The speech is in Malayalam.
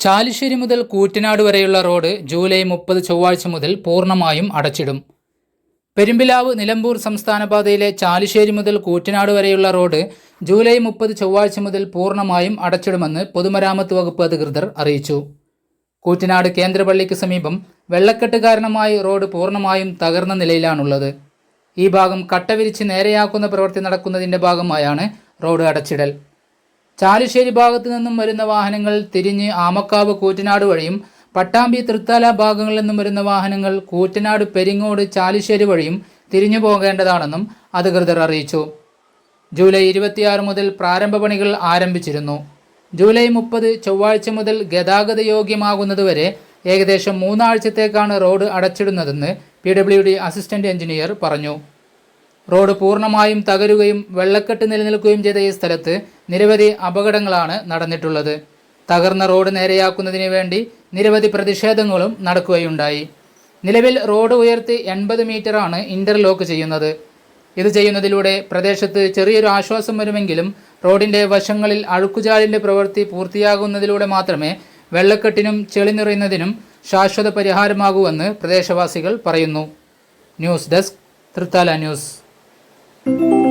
ചാലിശ്ശേരി മുതൽ കൂറ്റനാട് വരെയുള്ള റോഡ് ജൂലൈ മുപ്പത് ചൊവ്വാഴ്ച മുതൽ പൂർണമായും അടച്ചിടും. പെരുമ്പിലാവ് നിലമ്പൂർ സംസ്ഥാനപാതയിലെ ചാലിശ്ശേരി മുതൽ കൂറ്റനാട് വരെയുള്ള റോഡ് ജൂലൈ മുപ്പത് ചൊവ്വാഴ്ച മുതൽ പൂർണമായും അടച്ചിടുമെന്ന് പൊതുമരാമത്ത് വകുപ്പ് അധികൃതർ അറിയിച്ചു. കൂറ്റനാട് കേന്ദ്രപള്ളിക്ക് സമീപം വെള്ളക്കെട്ട് കാരണമായി റോഡ് പൂർണമായും തകർന്ന നിലയിലാണുള്ളത്. ഈ ഭാഗം കട്ടവിരിച്ച് നേരെയാക്കുന്ന പ്രവൃത്തി നടക്കുന്നതിന്റെ ഭാഗമായാണ് റോഡ് അടച്ചിടൽ. ചാലുശ്ശേരി ഭാഗത്തു നിന്നും വരുന്ന വാഹനങ്ങൾ തിരിഞ്ഞ് ആമക്കാവ് കൂറ്റനാട് വഴിയും പട്ടാമ്പി തൃത്താല ഭാഗങ്ങളിൽ നിന്നും വരുന്ന വാഹനങ്ങൾ കൂറ്റനാട് പെരിങ്ങോട് ചാലുശ്ശേരി വഴിയും തിരിഞ്ഞു പോകേണ്ടതാണെന്നും അധികൃതർ അറിയിച്ചു. ജൂലൈ ഇരുപത്തിയാറ് മുതൽ പ്രാരംഭ പണികൾ ആരംഭിച്ചിരുന്നു. ജൂലൈ മുപ്പത് ചൊവ്വാഴ്ച മുതൽ ഗതാഗത യോഗ്യമാകുന്നതുവരെ ഏകദേശം മൂന്നാഴ്ചത്തേക്കാണ് road അടച്ചിടുന്നതെന്ന് P W D assistant engineer പറഞ്ഞു. റോഡ് പൂർണമായും തകരുകയും വെള്ളക്കെട്ട് നിലനിൽക്കുകയും ചെയ്ത ഈ സ്ഥലത്ത് നിരവധി അപകടങ്ങളാണ് നടന്നിട്ടുള്ളത്. തകർന്ന റോഡ് നേരെയാക്കുന്നതിന് വേണ്ടി നിരവധി പ്രതിഷേധങ്ങളും നടക്കുകയുണ്ടായി. നിലവിൽ റോഡ് ഉയർത്തി എൺപത് മീറ്ററാണ് ഇന്റർലോക്ക് ചെയ്യുന്നത്. ഇത് ചെയ്യുന്നതിലൂടെ പ്രദേശത്ത് ചെറിയൊരു ആശ്വാസം വരുമെങ്കിലും റോഡിന്റെ വശങ്ങളിൽ അഴുക്കുചാലിന്റെ പ്രവൃത്തി പൂർത്തിയാകുന്നതിലൂടെ മാത്രമേ വെള്ളക്കെട്ടിനും ചെളിനിറയുന്നതിനും ശാശ്വത പരിഹാരമാകൂവെന്ന് പ്രദേശവാസികൾ പറയുന്നു. News desk Thrithala news. thank you